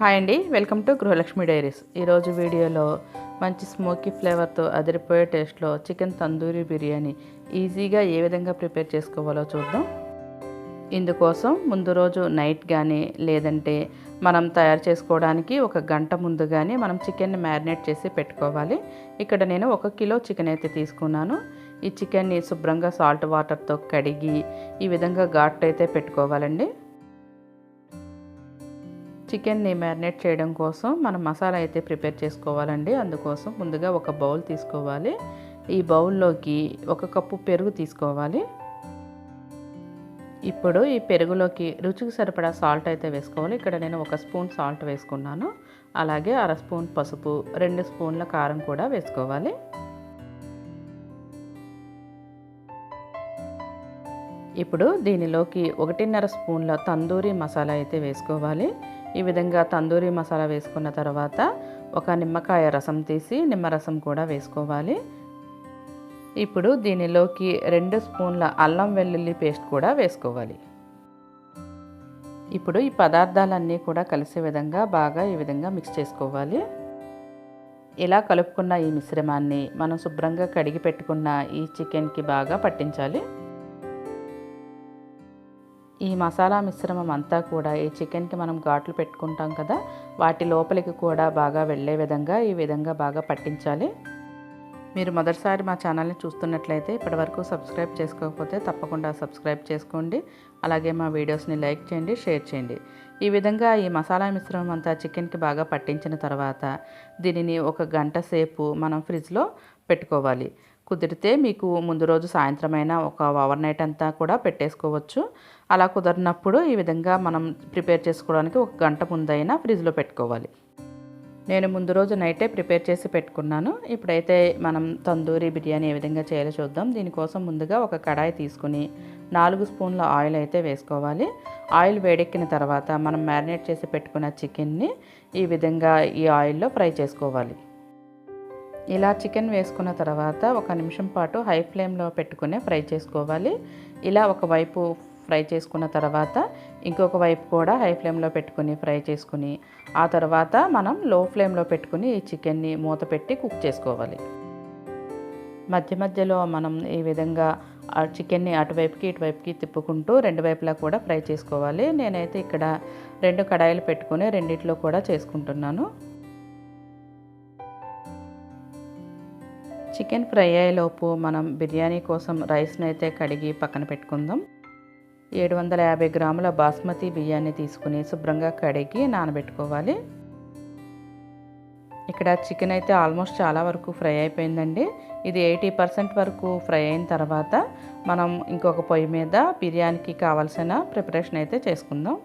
Hi అండి welcome to Gruhalakshmi diaries. ఈరోజు వీడియోలో మంచి స్మోకీ ఫ్లేవర్తో అదిరిపోయే టేస్ట్లో చికెన్ తందూరి బిర్యానీ ఈజీగా ఏ విధంగా ప్రిపేర్ చేసుకోవాలో చూద్దాం. ఇందుకోసం ముందు రోజు నైట్ కానీ లేదంటే మనం తయారు చేసుకోవడానికి ఒక గంట ముందు కానీ మనం చికెన్ని మ్యారినేట్ చేసి పెట్టుకోవాలి. ఇక్కడ నేను ఒక కిలో చికెన్ అయితే తీసుకున్నాను. ఈ చికెన్ని శుభ్రంగా సాల్ట్ వాటర్తో కడిగి ఈ విధంగా ఘాట్ అయితే పెట్టుకోవాలండి. చికెన్ని మ్యారినేట్ చేయడం కోసం మనం మసాలా అయితే ప్రిపేర్ చేసుకోవాలండి. అందుకోసం ముందుగా ఒక బౌల్ తీసుకోవాలి. ఈ బౌల్లోకి ఒక కప్పు పెరుగు తీసుకోవాలి. ఇప్పుడు ఈ పెరుగులోకి రుచికి సరిపడా సాల్ట్ అయితే వేసుకోవాలి. ఇక్కడ నేను ఒక స్పూన్ సాల్ట్ వేసుకున్నాను. అలాగే అర స్పూన్ పసుపు రెండు స్పూన్ల కారం కూడా వేసుకోవాలి. ఇప్పుడు దీనిలోకి ఒకటిన్నర స్పూన్ల తందూరి మసాలా అయితే వేసుకోవాలి. ఈ విధంగా తందూరి మసాలా వేసుకున్న తర్వాత ఒక నిమ్మకాయ రసం తీసి నిమ్మరసం కూడా వేసుకోవాలి. ఇప్పుడు దీనిలోకి రెండు స్పూన్ల అల్లం వెల్లుల్లి పేస్ట్ కూడా వేసుకోవాలి. ఇప్పుడు ఈ పదార్థాలన్నీ కూడా కలిసే విధంగా బాగా ఈ విధంగా మిక్స్ చేసుకోవాలి. ఇలా కలుపుకున్న ఈ మిశ్రమాన్ని మనం శుభ్రంగా కడిగి పెట్టుకున్న ఈ చికెన్కి బాగా పట్టించాలి. ఈ మసాలా మిశ్రమం అంతా కూడా ఈ చికెన్కి మనం ఘాట్లు పెట్టుకుంటాం కదా వాటి లోపలికి కూడా బాగా వెళ్ళే విధంగా ఈ విధంగా బాగా పట్టించాలి. మీరు మొదటిసారి మా ఛానల్ని చూస్తున్నట్లయితే ఇప్పటివరకు సబ్స్క్రైబ్ చేసుకోకపోతే తప్పకుండా సబ్స్క్రైబ్ చేసుకోండి. అలాగే మా వీడియోస్ని లైక్ చేయండి షేర్ చేయండి. ఈ విధంగా ఈ మసాలా మిశ్రమం అంతా చికెన్కి బాగా పట్టించిన తర్వాత దీనిని ఒక గంట సేపు మనం ఫ్రిడ్జ్లో పెట్టుకోవాలి. కుదిరితే మీకు ముందు రోజు సాయంత్రం అయినా ఒక ఓవర్ నైట్ అంతా కూడా పెట్టేసుకోవచ్చు. అలా కుదరినప్పుడు ఈ విధంగా మనం ప్రిపేర్ చేసుకోవడానికి ఒక గంట ముందైనా ఫ్రిడ్జ్లో పెట్టుకోవాలి. నేను ముందు రోజు నైటే ప్రిపేర్ చేసి పెట్టుకున్నాను. ఇప్పుడైతే మనం తందూరి బిర్యానీ ఏ విధంగా చేయాలో చూద్దాం. దీనికోసం ముందుగా ఒక కడాయి తీసుకుని నాలుగు స్పూన్ల ఆయిల్ అయితే వేసుకోవాలి. ఆయిల్ వేడెక్కిన తర్వాత మనం మ్యారినేట్ చేసి పెట్టుకున్న చికెన్ని ఈ విధంగా ఈ ఆయిల్లో ఫ్రై చేసుకోవాలి. ఇలా చికెన్ వేసుకున్న తర్వాత ఒక నిమిషం పాటు హై ఫ్లేమ్లో పెట్టుకునే ఫ్రై చేసుకోవాలి. ఇలా ఒకవైపు ఫ్రై చేసుకున్న తర్వాత ఇంకొక వైపు కూడా హై ఫ్లేమ్లో పెట్టుకుని ఫ్రై చేసుకుని ఆ తర్వాత మనం లో ఫ్లేమ్లో పెట్టుకుని ఈ చికెన్ని మూత పెట్టి కుక్ చేసుకోవాలి. మధ్య మధ్యలో మనం ఈ విధంగా ఆ చికెన్ని అటువైపుకి ఇటువైపుకి తిప్పుకుంటూ రెండు వైపులా కూడా ఫ్రై చేసుకోవాలి. నేనైతే ఇక్కడ రెండు కడాయిలు పెట్టుకుని రెండిట్లో కూడా చేసుకుంటున్నాను. చికెన్ ఫ్రై అయ్యేలోపు మనం బిర్యానీ కోసం రైస్ని అయితే కడిగి పక్కన పెట్టుకుందాం. ఏడు వందల యాభై గ్రాముల బాస్మతి బియ్యాన్ని తీసుకుని శుభ్రంగా కడిగి నానబెట్టుకోవాలి. ఇక్కడ చికెన్ అయితే ఆల్మోస్ట్ చాలా వరకు ఫ్రై అయిపోయిందండి. ఇది ఎయిటీ పర్సెంట్ వరకు ఫ్రై అయిన తర్వాత మనం ఇంకొక పొయ్యి మీద బిర్యానీకి కావాల్సిన ప్రిపరేషన్ అయితే చేసుకుందాం.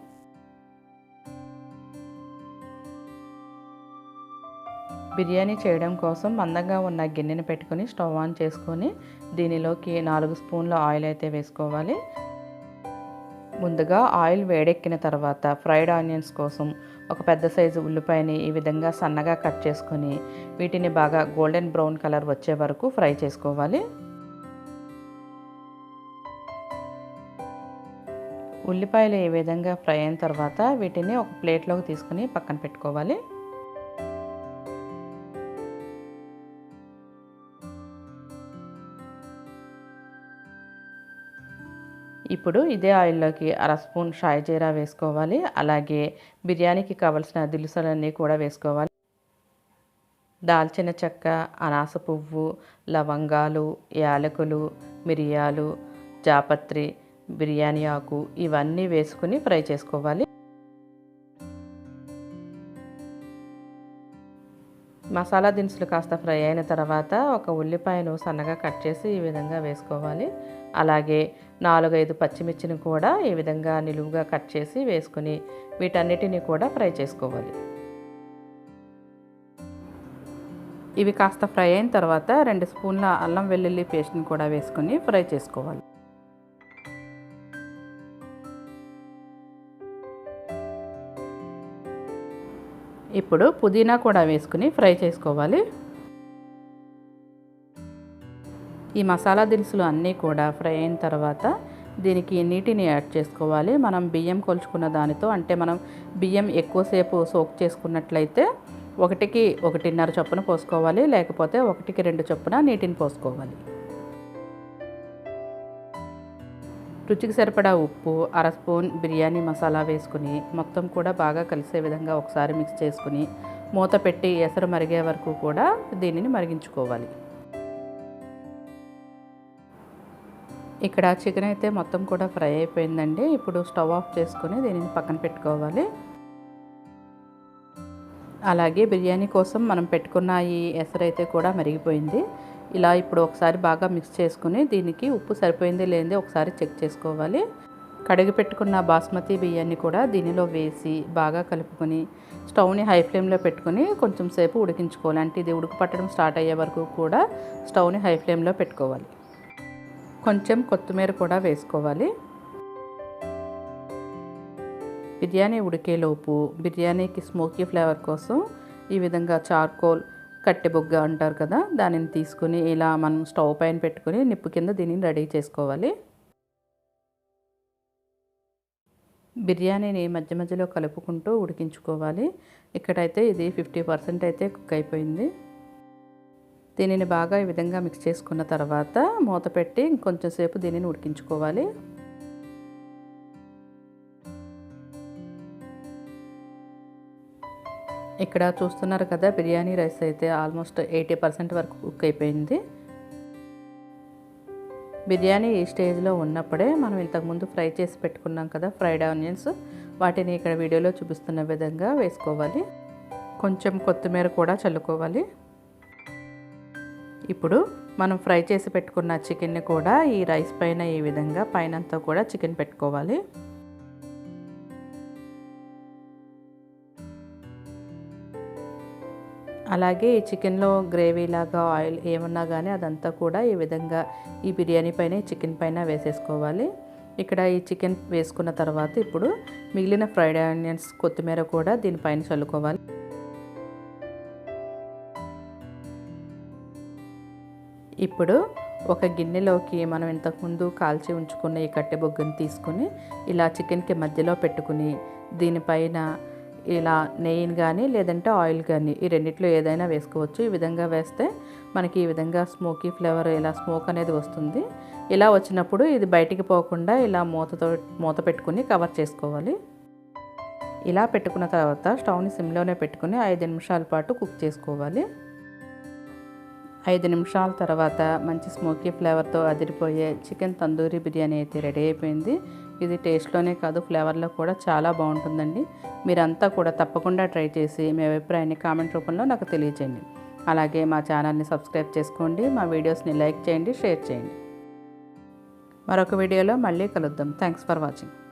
బిర్యానీ చేయడం కోసం మందంగా ఉన్న గిన్నెని పెట్టుకొని స్టవ్ ఆన్ చేసుకొని దీనిలోకి నాలుగు స్పూన్ల ఆయిల్ అయితే వేసుకోవాలి. ముందుగా ఆయిల్ వేడెక్కిన తర్వాత ఫ్రైడ్ ఆనియన్స్ కోసం ఒక పెద్ద సైజు ఉల్లిపాయని ఈ విధంగా సన్నగా కట్ చేసుకొని వీటిని బాగా గోల్డెన్ బ్రౌన్ కలర్ వచ్చే వరకు ఫ్రై చేసుకోవాలి. ఉల్లిపాయలు ఈ విధంగా ఫ్రై అయిన తర్వాత వీటిని ఒక ప్లేట్లోకి తీసుకుని పక్కన పెట్టుకోవాలి. ఇప్పుడు ఇదే ఆయిల్లోకి అర స్పూన్ షాయి జీరా వేసుకోవాలి. అలాగే బిర్యానీకి కావలసిన దినుసులన్నీ కూడా వేసుకోవాలి. దాల్చిన చెక్క అనాస పువ్వు లవంగాలు యాలకులు మిరియాలు జాపత్రి బిర్యానీ ఆకు ఇవన్నీ వేసుకుని ఫ్రై చేసుకోవాలి. మసాలా దినుసులు కాస్త ఫ్రై అయిన తర్వాత ఒక ఉల్లిపాయను సన్నగా కట్ చేసి ఈ విధంగా వేసుకోవాలి. అలాగే నాలుగైదు పచ్చిమిర్చిని కూడా ఈ విధంగా నిలువుగా కట్ చేసి వేసుకుని వీటన్నిటిని కూడా ఫ్రై చేసుకోవాలి. ఇవి కాస్త ఫ్రై అయిన తర్వాత రెండు స్పూన్ల అల్లం వెల్లుల్లి పేస్ట్ని కూడా వేసుకుని ఫ్రై చేసుకోవాలి. ఇప్పుడు పుదీనా కూడా వేసుకుని ఫ్రై చేసుకోవాలి. ఈ మసాలా దినుసులు అన్నీ కూడా ఫ్రై అయిన తర్వాత దీనికి నీటిని యాడ్ చేసుకోవాలి. మనం బియ్యం కొలుచుకున్న దానితో అంటే మనం బియ్యం ఎక్కువసేపు సోక్ చేసుకున్నట్లయితే ఒకటికి ఒకటిన్నర చొప్పున పోసుకోవాలి. లేకపోతే ఒకటికి రెండు చొప్పున నీటిని పోసుకోవాలి. రుచికి సరిపడా ఉప్పు అర స్పూన్ బిర్యానీ మసాలా వేసుకుని మొత్తం కూడా బాగా కలిసే విధంగా ఒకసారి మిక్స్ చేసుకుని మూత పెట్టి ఎసరు మరిగే వరకు కూడా దీనిని మరిగించుకోవాలి. ఇక్కడ చికెన్ అయితే మొత్తం కూడా ఫ్రై అయిపోయిందండి. ఇప్పుడు స్టవ్ ఆఫ్ చేసుకుని దీనిని పక్కన పెట్టుకోవాలి. అలాగే బిర్యానీ కోసం మనం పెట్టుకున్న ఈ ఎసరైతే కూడా మరిగిపోయింది. ఇలా ఇప్పుడు ఒకసారి బాగా మిక్స్ చేసుకుని దీనికి ఉప్పు సరిపోయింది లేదే ఒకసారి చెక్ చేసుకోవాలి. కడిగి పెట్టుకున్న బాస్మతి బియ్యాన్ని కూడా దీనిలో వేసి బాగా కలుపుకొని స్టవ్ని హై ఫ్లేమ్లో పెట్టుకుని కొంచెం సేపు ఉడికించుకోవాలి. అంటే ఇది ఉడకపట్టడం స్టార్ట్ అయ్యే వరకు కూడా స్టవ్ని హై ఫ్లేమ్లో పెట్టుకోవాలి. కొంచెం కొత్తిమీర కూడా వేసుకోవాలి. బిర్యానీ ఉడికేలోపు బిర్యానీకి స్మోకీ ఫ్లేవర్ కోసం ఈ విధంగా చార్కోల్ కట్టెబొగ్గ అంటారు కదా దానిని తీసుకుని ఇలా మనం స్టవ్ పైన పెట్టుకుని నిప్పు కింద దీనిని రెడీ చేసుకోవాలి. బిర్యానీని మధ్య మధ్యలో కలుపుకుంటూ ఉడికించుకోవాలి. ఇక్కడైతే ఇది ఫిఫ్టీ పర్సెంట్ అయితే కుక్ అయిపోయింది. దీనిని బాగా ఈ విధంగా మిక్స్ చేసుకున్న తర్వాత మూత పెట్టి ఇంకొంచెం సేపు దీనిని ఉడికించుకోవాలి. ఇక్కడ చూస్తున్నారు కదా బిర్యానీ రైస్ అయితే ఆల్మోస్ట్ ఎయిటీ పర్సెంట్ వరకు కుక్ అయిపోయింది. బిర్యానీ ఈ స్టేజ్లో ఉన్నప్పుడే మనం ఇంతకుముందు ఫ్రై చేసి పెట్టుకున్నాం కదా ఫ్రైడ్ ఆనియన్స్. వాటిని ఇక్కడ వీడియోలో చూపిస్తున్న విధంగా వేసుకోవాలి. కొంచెం కొత్తిమీర కూడా చల్లుకోవాలి. ఇప్పుడు మనం ఫ్రై చేసి పెట్టుకున్న చికెన్ని కూడా ఈ రైస్ పైన ఈ విధంగా పైనంతా కూడా చికెన్ పెట్టుకోవాలి. అలాగే ఈ చికెన్లో గ్రేవీ లాగా ఆయిల్ ఏమన్నా కానీ అదంతా కూడా ఈ విధంగా ఈ బిర్యానీ పైన చికెన్ పైన వేసేసుకోవాలి. ఇక్కడ ఈ చికెన్ వేసుకున్న తర్వాత ఇప్పుడు మిగిలిన ఫ్రైడ్ ఆనియన్స్ కొత్తిమీర కూడా దీనిపైన చల్లుకోవాలి. ఇప్పుడు ఒక గిన్నెలోకి మనం ఇంతకుముందు కాల్చి ఉంచుకున్న ఈ కట్టె బొగ్గుని తీసుకుని ఇలా చికెన్కి మధ్యలో పెట్టుకుని దీనిపైన ఇలా నెయ్యిని కానీ లేదంటే ఆయిల్ కానీ ఈ రెండిట్లో ఏదైనా వేసుకోవచ్చు. ఈ విధంగా వేస్తే మనకి ఈ విధంగా స్మోకీ ఫ్లేవర్ ఇలా స్మోక్ అనేది వస్తుంది. ఇలా వచ్చినప్పుడు ఇది బయటికి పోకుండా ఇలా మూతతో మూత పెట్టుకుని కవర్ చేసుకోవాలి. ఇలా పెట్టుకున్న తర్వాత స్టవ్ని సిమ్లోనే పెట్టుకుని ఐదు నిమిషాల పాటు కుక్ చేసుకోవాలి. ఐదు నిమిషాల తర్వాత మంచి స్మోకీ ఫ్లేవర్తో అదిరిపోయే చికెన్ తందూరి బిర్యానీ అయితే రెడీ అయిపోయింది. ఇది టేస్ట్లోనే కాదు ఫ్లేవర్లో కూడా చాలా బాగుంటుందండి. మీరంతా కూడా తప్పకుండా ట్రై చేసి మీ అభిప్రాయాన్ని కామెంట్ రూపంలో నాకు తెలియచేయండి. అలాగే మా ఛానల్ని సబ్స్క్రైబ్ చేసుకోండి మా వీడియోస్ని లైక్ చేయండి షేర్ చేయండి. మరొక వీడియోలో మళ్ళీ కలుద్దాం. Thanks for watching.